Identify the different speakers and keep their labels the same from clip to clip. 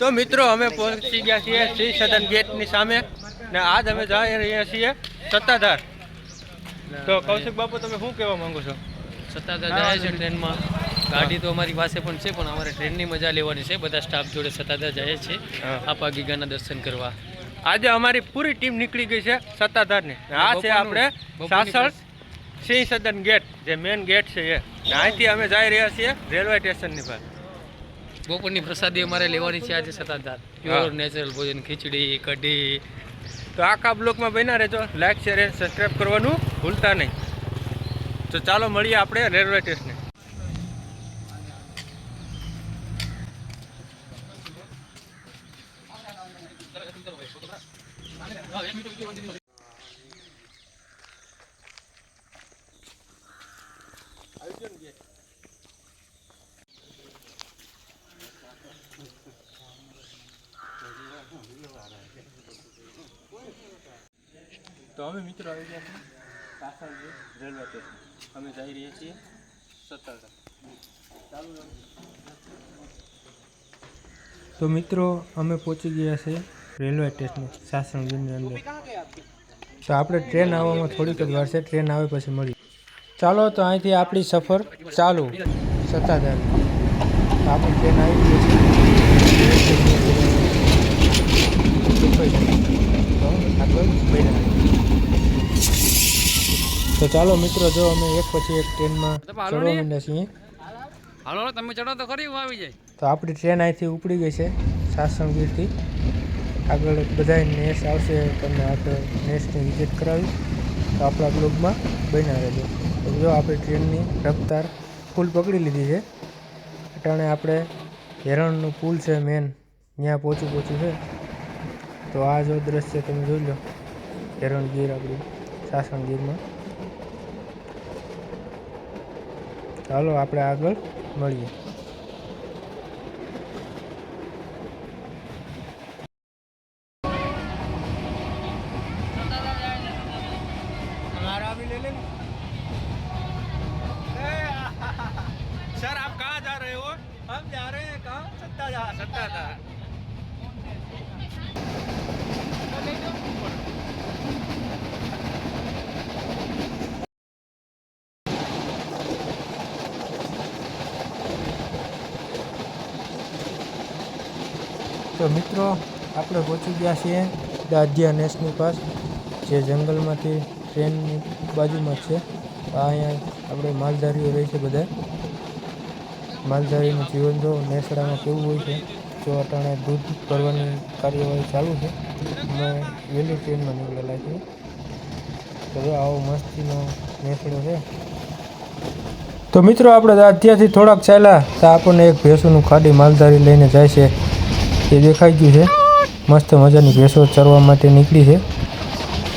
Speaker 1: તો મિત્રો અમે પહોંચી ગયા છીએ શ્રી સદન ગેટની સામે ને આજ અમે જઈ રહ્યા છીએ સત્તાધાર. તો કૌશિક બાપુ તમે શું કહેવા માંગો છો?
Speaker 2: સત્તાધાર જાય છે ટ્રેનમાં. ગાડી તો અમારી પાસે પણ છે પણ અમારે ટ્રેનની મજા લેવાની છે. બધા સ્ટાફ જોડે સત્તાધાર જાય છે આપા ગીગાના દર્શન કરવા.
Speaker 1: આજે અમારી પૂરી ટીમ નીકળી ગઈ છે સત્તાધારની. આ છે આપણે સાસણ સિંહ સદન ગેટ જે મેન ગેટ છે એ. અહીંથી અમે જઈ રહ્યા છીએ રેલવે સ્ટેશનની પાસે
Speaker 2: બપોરની પ્રસાદી અમારે લેવાની છે આજે સતાધાર પ્યોર નેચરલ ભોજન ખીચડી કઢી.
Speaker 1: તો આખા બ્લોકમાં બન્યા રહેજો. લાઈક શેર એન્ડ સબસ્ક્રાઈબ કરવાનું ભૂલતા નહીં. તો ચાલો મળીએ આપણે રેલવે સ્ટેશને તો અમે મિત્રો આવી ગયા છીએ પાછળ રેલવે સ્ટેશન. અમે જઈ રહ્યા છીએ સત્તાધાર તો મિત્રો અમે પહોંચી ગયા છે રેલવે સ્ટેશન સાસણગીરની અંદર. તો આપણે ટ્રેન આવવામાં થોડીક જ વાર છે ટ્રેન આવે પછી મળી. ચાલો તો અહીંથી આપણી સફર ચાલુ. સત્તાધાર. આપણી ટ્રેન આવી ગઈ છે. તો ચાલો મિત્રો જો અમે એક પછી એક ટ્રેનમાં ચડવા માંડ્યા છીએ.
Speaker 2: હાલો તમે ચડો તો ખરી હું આવી જાય.
Speaker 1: તો આપણી ટ્રેન અહીંથી ઉપડી ગઈ છે સાસણગીરથી. આગળ બધા નેસ આવશે તમને આગળ નેસની વિઝિટ કરાવી. તો આપણા બ્લોગમાં બન્યા રહેજો. તો જો આપણે ટ્રેનની રફતાર ફૂલ પકડી લીધી છે. અટાણે આપણે હેરણનું પુલ છે મેન ત્યાં પહોંચી પહોંચ્યું છે. તો આ જો દ્રશ્ય તમે જોઈ લો હેરણગીર આપણું સાસણગીરમાં ચાલો આપણે આગળ મળીએ सर आप कहाँ जा रहे हो हम जा रहे हैं कहाँ सत्ता जा તો મિત્રો, આપણે પહોંચી ગયા છીએ દાદિયા નેશનલ પાસ જે જંગલમાંથી ટ્રેનની બાજુમાં છે. અહીંયા આપણે માલધારીઓ રહે છે બધા. માલધારીનું જીવન જો નેસડામાં કેવું હોય છે, જો અટાણે દૂધ ભરવાની કાર્યવાહી ચાલુ છે, અમે વહેલી ટ્રેનમાં નીકળેલા છીએ. તો આવો મસ્તીનો નેસડો છે. તો મિત્રો, આપણે અત્યારથી થોડાક ચાલ્યા, તો આપણને એક ભેંસોનું ખાડી માલધારી લઈને જાય છે. એ દેખાઈ ગયું છે. મસ્ત મજાની ભેંસો ચરવા માટે નીકળી છે.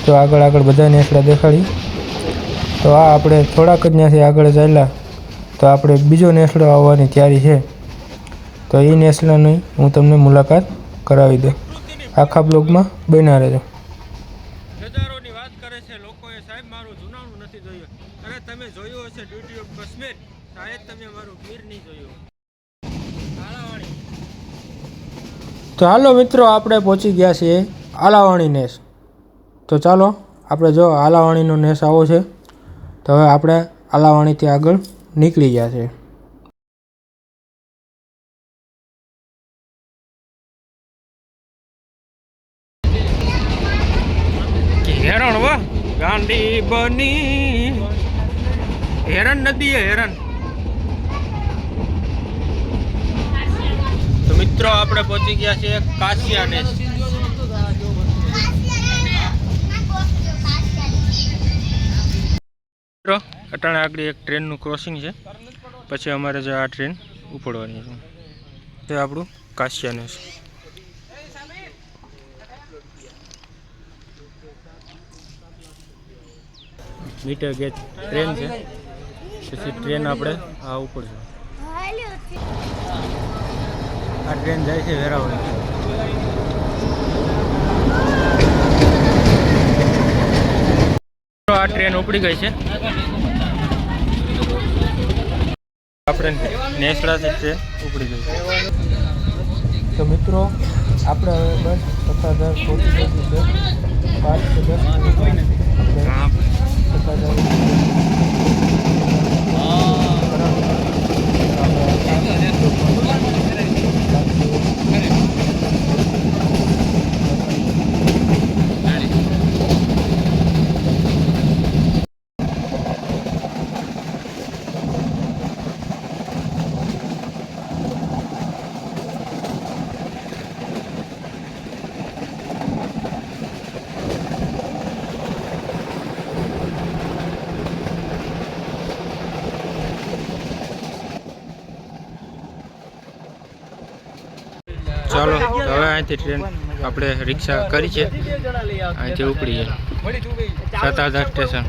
Speaker 1: તો આગળ આગળ બધા નેસડા દેખાડી. તો આ આપણે થોડાક જ ત્યાંથી આગળ ચાલ્યા. તો આપણે બીજો નેસડો આવવાની તૈયારી છે. તો એ નેસડાની હું તમને મુલાકાત કરાવી દઉં. આખા બ્લોગમાં બન્યા રહેજો. વાત કરે છે તમે જોયું હશે, ડ્યુટી ઓફ કાશ્મીર? શાયદ તમે મારું ગીર નહીં જોયું. તો હાલો મિત્રો, આપણે પહોંચી ગયા છીએ આલાવાણી નેસ. તો ચાલો, આપણે જો આલાવાણીનો નેસ આવો છે, તો હવે આપણે આલાવાણીથી આગળ નીકળી ગયા છે હેરણ વાહ, ગાંડી બની. હેરણ નદી હેરણ તો મિત્રો આપણે પહોંચી ગયા છીએ કાશિયાને મિત્રો, અટાણે આગળ એક ટ્રેનનું ક્રોસિંગ છે. પછી અમારે જે આ ટ્રેન ઉપડવાની છે. તે આપણું કાશિયાને છે. મીટર ગેજ ટ્રેન છે. પછી ટ્રેન આપણે આ ઉપડશે આ ટ્રેન જાય છે વેરાવળ. આ ટ્રેન ઉપડી ગઈ છે. આપણે નેસડાથી ટ્રેન ઉપડી ગઈ છે. તો મિત્રો આપણે હવે બસ સત્તાધાર પહોંચી ગયું છે. પાંચ કે દસ આપણે સત્તાધાર
Speaker 3: ચાલો હવે અહીંથી ટ્રેન આપણે રિક્ષા કરી છે. અહીંથી ઉપડીએ સાત આધાર સ્ટેશન.